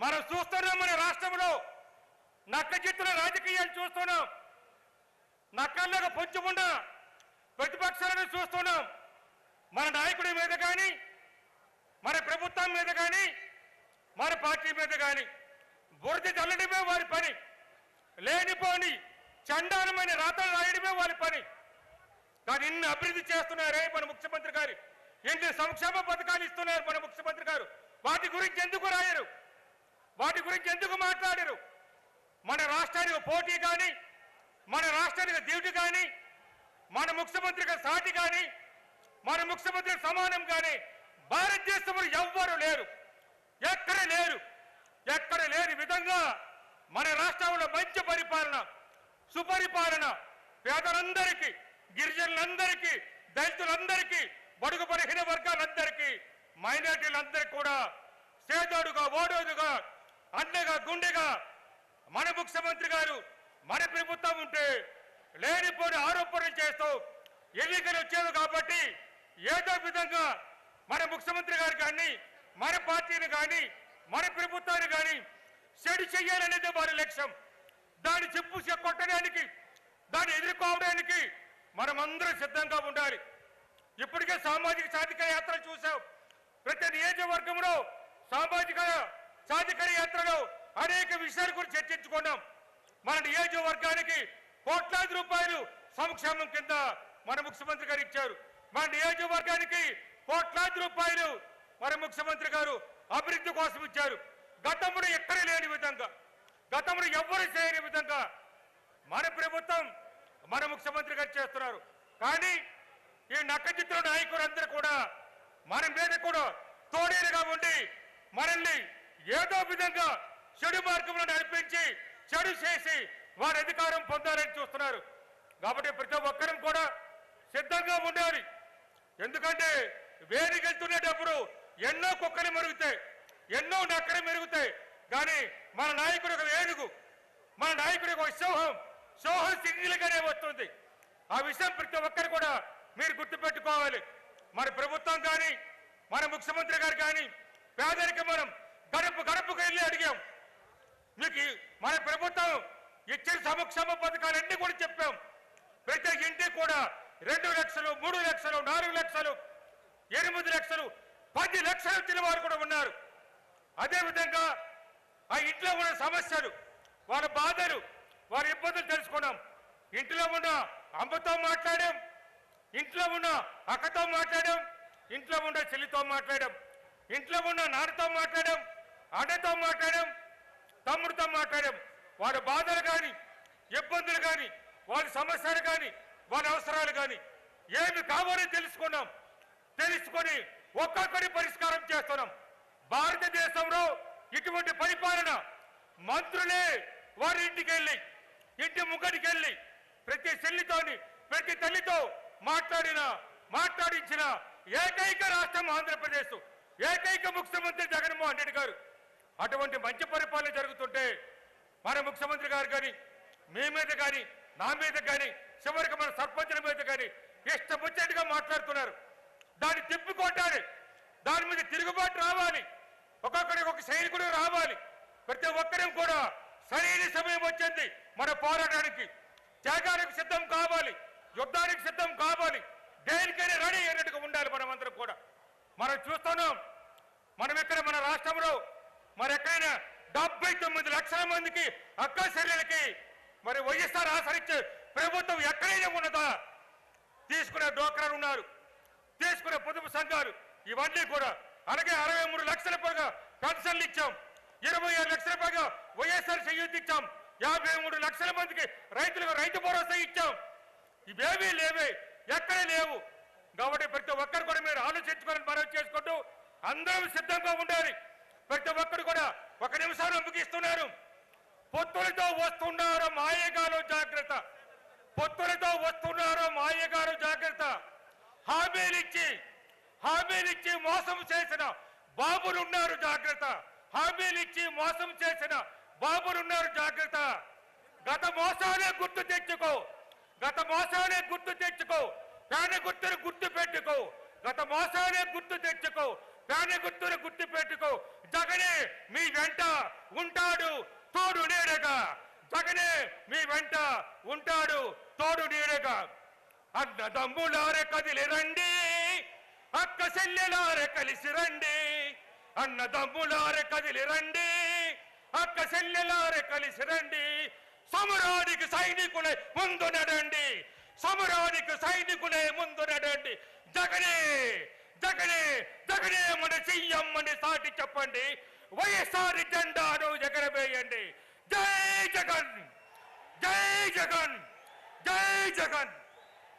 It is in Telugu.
మనం చూస్తున్నాం మన రాష్ట్రంలో నక్క చిత్తుల రాజకీయాలు చూస్తున్నాం. నక్కల్లో పొంచుకున్న ప్రతిపక్షాలను చూస్తున్నాం. మన నాయకుడి మీద కానీ మన ప్రభుత్వం మీద కానీ మన పార్టీ మీద కానీ బురద చల్లడమే వారి పని. లేనిపోని చండాలమైన రాతలు రాయడమే వారి పని. కానీ ఇన్ని అభివృద్ధి చేస్తున్నారే మన ముఖ్యమంత్రి గారు. ఎన్ని సంక్షేమ పథకాలు ఇస్తున్నారు మన ముఖ్యమంత్రి గారు. వాటి గురించి ఎందుకు రాయరు? వాటి గురించి ఎందుకు మాట్లాడరు? మన రాష్ట్రానికి పోటీ కానీ మన రాష్ట్రానికి డ్యూటీ కానీ మన ముఖ్యమంత్రికి సాటి కానీ మన ముఖ్యమంత్రి సమానం కానీ భారతదేశంలో ఎవ్వరు లేరు. ఎక్కడ లేరు? ఎక్కడ లేని విధంగా మన రాష్ట్రంలో మంచి పరిపాలన సుపరిపాలన పేదలందరికీ గిరిజనులందరికీ దళితులందరికీ బడుగు బలహీన వర్గాలందరికీ మైనార్టీలందరికీ కూడా సేదోడుగా ఓడోదుగా అండగా గుండెగా మన ముఖ్యమంత్రి గారు మన ప్రభుత్వం ఉంటే లేనిపోని ఆరోపణలు చేస్తూ ఎన్నికలు వచ్చేవి కాబట్టి ఏదో విధంగా మన ముఖ్యమంత్రి గారు కానీ మన పార్టీని కానీ మన ప్రభుత్వాన్ని కానీ చెడు చెయ్యాలనేది వారి లక్ష్యం. దాన్ని చెప్పు చె- కొట్టడానికి దాన్ని ఎదుర్కోవడానికి మనమందరం సిద్ధంగా ఉండాలి. ఇప్పటికే సామాజిక సాధిక యాత్ర చూసాం ప్రతి నియోజకవర్గంలో సామాజిక సాధికార యాత్రలో అనేక విషయాల గురించి చర్చించుకున్నాం. మన నియోజకవర్గానికి కోట్లాది రూపాయలు సంక్షేమం కింద మన ముఖ్యమంత్రి గారు ఇచ్చారు. మన నియోజకవర్గానికి కోట్లాది రూపాయలు మన ముఖ్యమంత్రి గారు అభివృద్ధి కోసం ఇచ్చారు. గతంలో ఎక్కడ లేని విధంగా గతంలో ఎవ్వరు చేయని విధంగా మన ప్రభుత్వం మన ముఖ్యమంత్రి గారు చేస్తున్నారు. కానీ ఈ నక్కచిత్ర నాయకులందరూ కూడా మన మీద కూడా తోడేరుగా ఉండి మనల్ని ఏదో విధంగా చెడు మార్గంలో నడిపించి చెడు చేసి వారి అధికారం పొందాలని చూస్తున్నారు. కాబట్టి ప్రతి ఒక్కరం కూడా సిద్ధంగా ఉండాలి. ఎందుకంటే వేడికి వెళ్తున్నప్పుడు ఎన్నో కుక్కలు మెరుగుతాయి ఎన్నో నక్కలు మెరుగుతాయి. కానీ మన నాయకుడు ఒక ఏనుగు మన నాయకుడు ఒక సింహం సింహం సింగిల్గానే వస్తుంది. ఆ విషయం ప్రతి ఒక్కరు కూడా మీరు గుర్తుపెట్టుకోవాలి. మన ప్రభుత్వం కానీ మన ముఖ్యమంత్రి గారు కానీ పేదరికి మనం గడప గడపకు వెళ్ళి అడిగాం. మీకు మన ప్రభుత్వం ఇచ్చిన సంక్షేమ పథకాలన్నీ కూడా చెప్పాం. ప్రతి ఇంటికి కూడా రెండు లక్షలు మూడు లక్షలు నాలుగు లక్షలు ఎనిమిది లక్షలు పది లక్షలు ఇచ్చిన వారు కూడా ఉన్నారు. అదేవిధంగా ఆ ఇంట్లో ఉన్న సమస్యలు వాళ్ళ బాధలు వారి ఇబ్బందులు తెలుసుకున్నాం. ఇంట్లో ఉన్న అమ్మతో మాట్లాడాం ఇంట్లో ఉన్న అక్కతో మాట్లాడాం ఇంట్లో ఉన్న చెల్లితో మాట్లాడాం ఇంట్లో ఉన్న నాన్నతో మాట్లాడాం అన్నతో మాట్లాడాం తమ్ముడితో మాట్లాడాం. వారి బాధలు కానీ ఇబ్బందులు కానీ వారి సమస్యలు కానీ వారి అవసరాలు కానీ ఏమి కావాలో తెలుసుకున్నాం. తెలుసుకొని ఒక్కొక్కరి పరిష్కారం చేస్తున్నాం. భారతదేశంలో ఇటువంటి పరిపాలన మంత్రులే వారి ఇంటికి వెళ్ళి ఇంటి ముగ్గడికి వెళ్ళి ప్రతి చెల్లితోని ప్రతి తల్లితో మాట్లాడిన మాట్లాడించిన ఏకైక రాష్ట్రం ఆంధ్రప్రదేశ్. ఏకైక ముఖ్యమంత్రి జగన్మోహన్ రెడ్డి గారు. అటువంటి మంచి పరిపాలన జరుగుతుంటే మన ముఖ్యమంత్రి గారు కానీ మీ మీద కానీ నా మీద కానీ చివరికి మన సర్పంచుల మీద కానీ ఇష్టముచ్చటిగా మాట్లాడుతున్నారు. దాన్ని తిప్పికొట్టాలి దాని మీద తిరుగుబాటు రావాలి. ఒక్కొక్కడికి ఒక సైనికుడు రావాలి. ప్రతి ఒక్కరికి కూడా సరైన సమయం వచ్చింది మన పోరాటానికి. త్యాగానికి సిద్ధం కావాలి. యుద్ధానికి సిద్ధం కావాలి. దేనికైనా రెడీ అయినట్టుగా ఉండాలి మనమందరం కూడా. మనం చూస్తున్నాం. మనం ఇక్కడ మన రాష్ట్రంలో మరి ఎక్కడైనా డెబ్బై తొమ్మిది లక్షల మందికి అక్క చర్యలకి మరి వైఎస్ఆర్ ఆసరించే ప్రభుత్వం ఎక్కడైనా ఉన్నదా? తీసుకునే డోక్రాలు ఉన్నారు తీసుకునే పొదుపు సంఘాలు ఇవన్నీ కూడా. అలాగే అరవై మూడు లక్షల పైగా పెన్షన్లు ఇచ్చాం ఇరవై ఏడు లక్షల పైగా వైఎస్ఆర్ చేయూతి ఇచ్చాం యాభై మూడు లక్షల మందికి రైతులకు రైతు భరోసా ఇచ్చాం. ఇవేమీ లేవే ఎక్కడ లేవు. కాబట్టి ప్రతి ఒక్కరు కూడా మీరు ఆలోచించుకోవాలని మనం చేసుకుంటూ అందరం సిద్ధంగా ఉండాలి. ప్రతి ఒక్కరు కూడా ఒక నిమిషాలు ముగిస్తున్నారు. పొత్తులతో వస్తున్నారు మాయగారు జాగ్రత్త. పొత్తులతో వస్తున్నారు మాయగారు జాగ్రత్త. హామీలిచ్చి హామీలిచ్చి మోసం చేసిన బాబులున్నారు జాగ్రత్త. హామీలిచ్చి మోసం చేసిన బాబులున్నారు జాగ్రత్త. గత మోసాలే గుర్తు తెచ్చుకో. గత మోసాలే గుర్తు తెచ్చుకో. దాని గుర్తును గుర్తు పెట్టుకో గత మోసాలే గుర్తు తెచ్చుకో. ప్రాణ గుర్తును గుర్తు పెట్టుకో జగనే మీ వెంట ఉంటాడు తోడు నీడగా జగనే మీ వెంట ఉంటాడు తోడు నీడగా అన్న దమ్ములారే కదిలి రండి అక్క చెల్లెలారే కలిసి రండి. అన్న దమ్ములారే కదిలి రండి అక్క చెల్లెలారే కలిసి రండి. సమరానికి సైనికులే ముందు నడండి. సమరానికి సైనికులే ముందు నడండి. జగనే జగనే జగనే మన చెయ్యమ్మని సాటి చెప్పండి. వైఎస్ఆర్ జెండాను ఎగరవేయండి. జై జగన్ జై జగన్ జై జగన్.